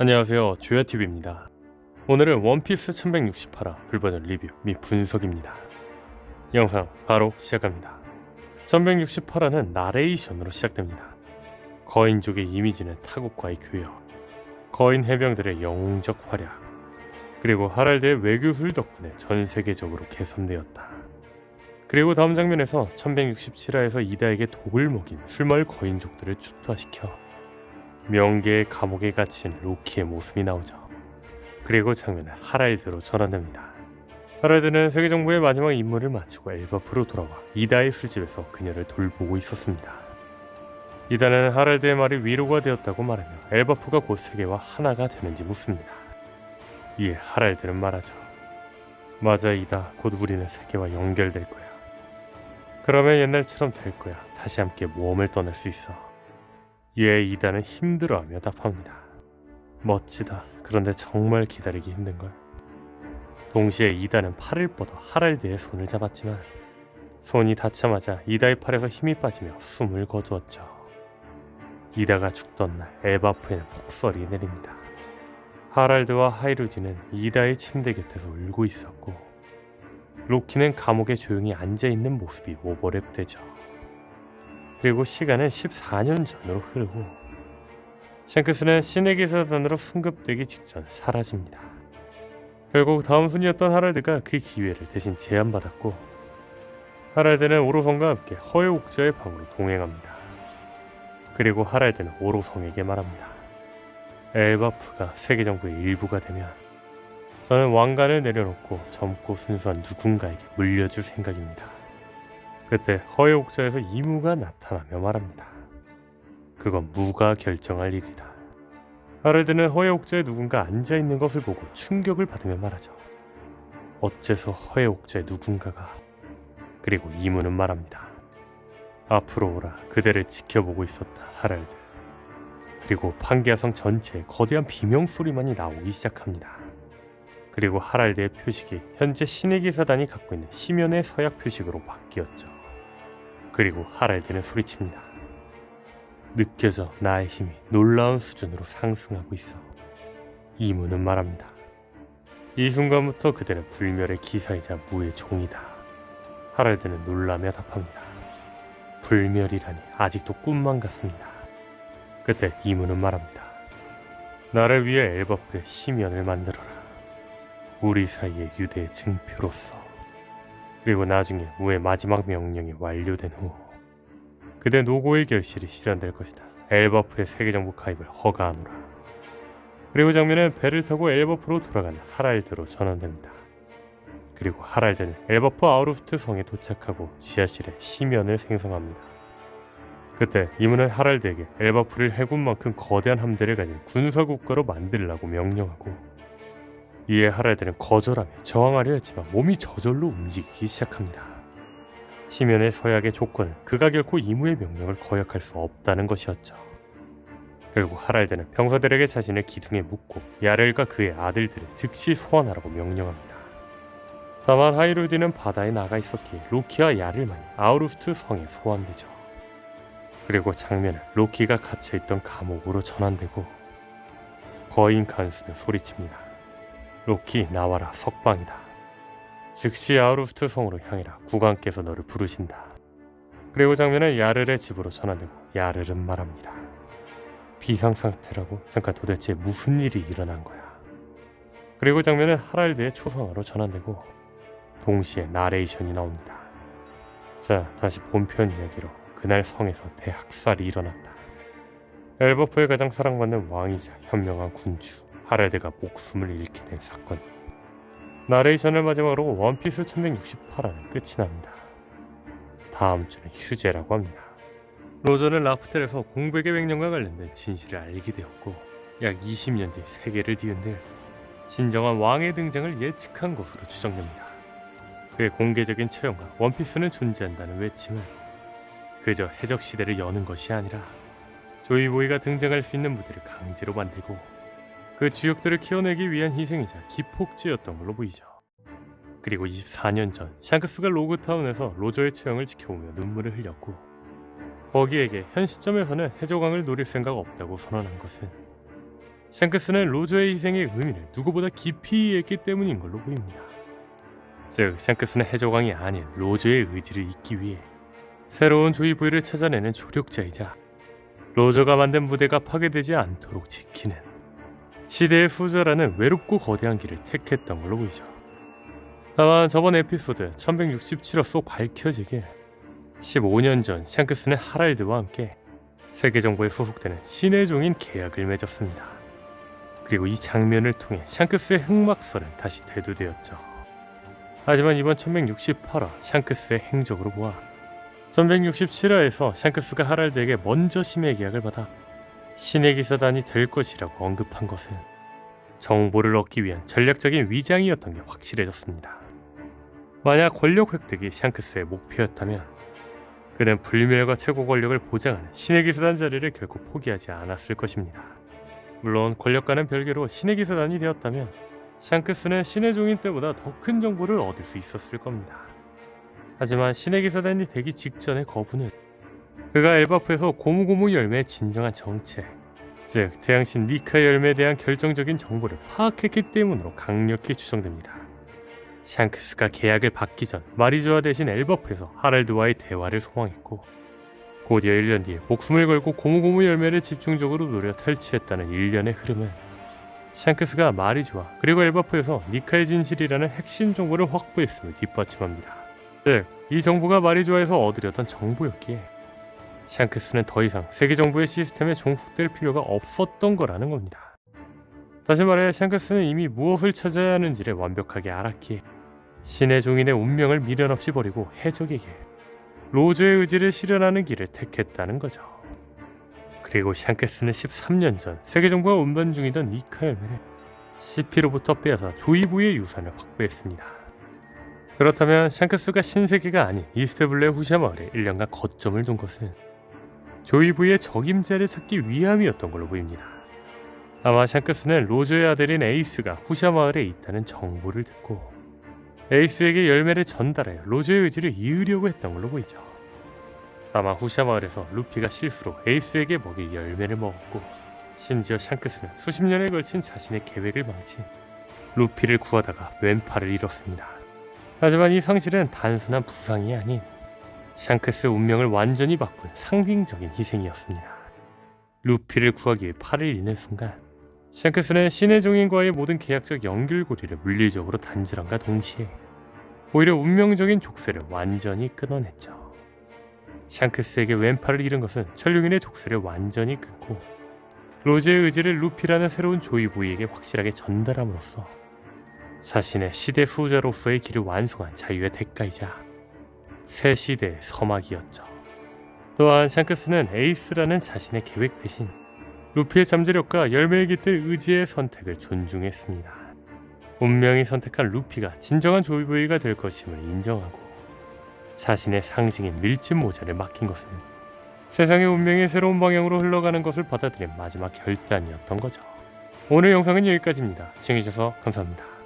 안녕하세요. 조야TV입니다. 오늘은 원피스 1168화 풀버전 리뷰 및 분석입니다. 영상 바로 시작합니다. 1168화는 나레이션으로 시작됩니다. 거인족의 이미지는 타국과의 교역 거인 해병들의 영웅적 활약 그리고 하랄드의 외교술 덕분에 전 세계적으로 개선되었다. 그리고 다음 장면에서 1167화에서 이다에게 독을 먹인 술마을 거인족들을 추토화시켜 명계의 감옥에 갇힌 로키의 모습이 나오죠. 그리고 장면은 하랄드로 전환됩니다. 하랄드는 세계 정부의 마지막 임무를 마치고 엘바프로 돌아와 이다의 술집에서 그녀를 돌보고 있었습니다. 이다는 하랄드의 말이 위로가 되었다고 말하며 엘바프가 곧 세계와 하나가 되는지 묻습니다. 이에 하랄드는 말하죠. 맞아 이다. 곧 우리는 세계와 연결될 거야. 그러면 옛날처럼 될 거야. 다시 함께 모험을 떠날 수 있어. 이에 이단은 힘들어하며 답합니다. 멋지다. 그런데 정말 기다리기 힘든걸. 동시에 이단은 팔을 뻗어 하랄드의 손을 잡았지만 손이 닿자마자 이다의 팔에서 힘이 빠지며 숨을 거두었죠. 이다가 죽던 날 에바프에는 폭설이 내립니다. 하랄드와 하이루지는 이다의 침대 곁에서 울고 있었고 로키는 감옥에 조용히 앉아있는 모습이 오버랩되죠. 그리고 시간은 14년 전으로 흐르고 샹크스는 신의 기사단으로 승급되기 직전 사라집니다. 결국 다음 순이었던 하랄드가 그 기회를 대신 제안받았고 하랄드는 오로성과 함께 허의 옥자의 방으로 동행합니다. 그리고 하랄드는 오로성에게 말합니다. 엘바프가 세계 정부의 일부가 되면 저는 왕관을 내려놓고 젊고 순수한 누군가에게 물려줄 생각입니다. 그때 허의 옥자에서 이무가 나타나며 말합니다. 그건 무가 결정할 일이다. 하럴드는 허의 옥자에 누군가 앉아 있는 것을 보고 충격을 받으며 말하죠. 어째서 허의 옥자에 누군가가 그리고 이무는 말합니다. 앞으로 오라 그대를 지켜보고 있었다 하랄드. 그리고 판기아성 전체에 거대한 비명 소리만이 나오기 시작합니다. 그리고 하랄드의 표식이 현재 신의 기사단이 갖고 있는 시면의 서약 표식으로 바뀌었죠. 그리고 하랄드는 소리칩니다. 느껴져 나의 힘이 놀라운 수준으로 상승하고 있어. 이무는 말합니다. 이 순간부터 그대는 불멸의 기사이자 무의 종이다. 하랄드는 놀라며 답합니다. 불멸이라니 아직도 꿈만 같습니다. 그때 이무는 말합니다. 나를 위해 엘버프의 시면을 만들어라. 우리 사이의 유대의 증표로서. 그리고 나중에 우의 마지막 명령이 완료된 후 그대 노고의 결실이 실현될 것이다. 엘버프의 세계정부 가입을 허가하노라. 그리고 장면은 배를 타고 엘버프로 돌아가는 하랄드로 전환됩니다. 그리고 하랄드는 엘버프 아우루스트 성에 도착하고 지하실에 시면을 생성합니다. 그때 이문은 하랄드에게 엘버프를 해군만큼 거대한 함대를 가진 군사국가로 만들라고 명령하고 이에 하랄드는 거절하며 저항하려 했지만 몸이 저절로 움직이기 시작합니다. 시면의 서약의 조건은 그가 결코 이무의 명령을 거역할 수 없다는 것이었죠. 결국 하랄드는 병사들에게 자신을 기둥에 묶고 야렐과 그의 아들들을 즉시 소환하라고 명령합니다. 다만 하이루디는 바다에 나가 있었기에 로키와 야를만이 아우루스트 성에 소환되죠. 그리고 장면은 로키가 갇혀있던 감옥으로 전환되고 거인 간수는 소리칩니다. 로키 나와라 석방이다. 즉시 아우루스트 성으로 향해라. 국왕께서 너를 부르신다. 그리고 장면은 야르의 집으로 전환되고 야르는 말합니다. 비상 상태라고 잠깐 도대체 무슨 일이 일어난 거야. 그리고 장면은 하랄드의 초상화로 전환되고 동시에 나레이션이 나옵니다. 자 다시 본편 이야기로 그날 성에서 대학살이 일어났다. 엘버프의 가장 사랑받는 왕이자 현명한 군주 하랄드가 목숨을 잃게 된 사건. 나레이션을 마지막으로 원피스 1168화는 끝이 납니다. 다음 주는 휴재라고 합니다. 로저는 라프텔에서 공백의 백년과 관련된 진실을 알게 되었고 약 20년 뒤 세계를 뒤흔들 진정한 왕의 등장을 예측한 것으로 추정됩니다. 그의 공개적인 처형과 원피스는 존재한다는 외침은 그저 해적 시대를 여는 것이 아니라 조이보이가 등장할 수 있는 무대를 강제로 만들고 그 주역들을 키워내기 위한 희생이자 기폭제였던 걸로 보이죠. 그리고 24년 전 샹크스가 로그타운에서 로저의 처형을 지켜보며 눈물을 흘렸고 거기에게 현 시점에서는 해적왕을 노릴 생각 없다고 선언한 것은 샹크스는 로저의 희생의 의미를 누구보다 깊이 이해했기 때문인 걸로 보입니다. 즉, 샹크스는 해적왕이 아닌 로저의 의지를 잇기 위해 새로운 조이 부위를 찾아내는 조력자이자 로저가 만든 무대가 파괴되지 않도록 지키는 시대의 후자라는 외롭고 거대한 길을 택했던 걸로 보이죠. 다만 저번 에피소드 1167화 속 밝혀지길 15년 전 샹크스는 하랄드와 함께 세계 정부에 소속되는 신의 종인 계약을 맺었습니다. 그리고 이 장면을 통해 샹크스의 흑막설은 다시 대두되었죠. 하지만 이번 1168화 샹크스의 행적으로 보아 1167화에서 샹크스가 하랄드에게 먼저 심해 계약을 받아 신의 기사단이 될 것이라고 언급한 것은 정보를 얻기 위한 전략적인 위장이었던 게 확실해졌습니다. 만약 권력 획득이 샹크스의 목표였다면 그는 불멸과 최고 권력을 보장하는 신의 기사단 자리를 결코 포기하지 않았을 것입니다. 물론 권력과는 별개로 신의 기사단이 되었다면 샹크스는 신의 종인 때보다 더 큰 정보를 얻을 수 있었을 겁니다. 하지만 신의 기사단이 되기 직전의 거부는 그가 엘바프에서 고무고무 열매의 진정한 정체, 즉 태양신 니카 열매에 대한 결정적인 정보를 파악했기 때문으로 강력히 추정됩니다. 샹크스가 계약을 받기 전 마리조아 대신 엘버프에서 하랄드와의 대화를 소망했고 곧이어 1년 뒤에 목숨을 걸고 고무고무 열매를 집중적으로 노려 탈취했다는 일련의 흐름은 샹크스가 마리조아 그리고 엘버프에서 니카의 진실이라는 핵심 정보를 확보했음을 뒷받침합니다. 즉, 이 정보가 마리조아에서 얻으려던 정보였기에 샹크스는 더 이상 세계 정부의 시스템에 종속될 필요가 없었던 거라는 겁니다. 다시 말해 샹크스는 이미 무엇을 찾아야 하는지를 완벽하게 알았기에 신의 종인의 운명을 미련 없이 버리고 해적에게 로즈의 의지를 실현하는 길을 택했다는 거죠. 그리고 샹크스는 13년 전 세계 정부가 운반 중이던 니카 열매를 CP로부터 빼앗아 조이부의 유산을 확보했습니다. 그렇다면 샹크스가 신세계가 아닌 이스트블레 후샤 마을에 1년간 거점을 둔 것은 조이부의 적임자를 찾기 위함이었던 걸로 보입니다. 아마 샹크스는 로저의 아들인 에이스가 후샤 마을에 있다는 정보를 듣고 에이스에게 열매를 전달하여 로저의 의지를 이으려고 했던 걸로 보이죠. 다만 후샤 마을에서 루피가 실수로 에이스에게 먹일 열매를 먹었고 심지어 샹크스는 수십 년에 걸친 자신의 계획을 망친 루피를 구하다가 왼팔을 잃었습니다. 하지만 이 상실은 단순한 부상이 아닌 샹크스의 운명을 완전히 바꾼 상징적인 희생이었습니다. 루피를 구하기 위해 팔을 잃는 순간 샹크스는 신의 종인과의 모든 계약적 연결고리를 물리적으로 단절함과 동시에 오히려 운명적인 족쇄를 완전히 끊어냈죠. 샹크스에게 왼팔을 잃은 것은 천룡인의 족쇄를 완전히 끊고 로즈의 의지를 루피라는 새로운 조이보이에게 확실하게 전달함으로써 자신의 시대 후자로서의 길을 완성한 자유의 대가이자 새 시대의 서막이었죠. 또한 샹크스는 에이스라는 자신의 계획 대신 루피의 잠재력과 열매에 깃든 의지의 선택을 존중했습니다. 운명이 선택한 루피가 진정한 조이보이가 될 것임을 인정하고 자신의 상징인 밀짚 모자를 맡긴 것은 세상의 운명이 새로운 방향으로 흘러가는 것을 받아들인 마지막 결단이었던 거죠. 오늘 영상은 여기까지입니다. 시청해주셔서 감사합니다.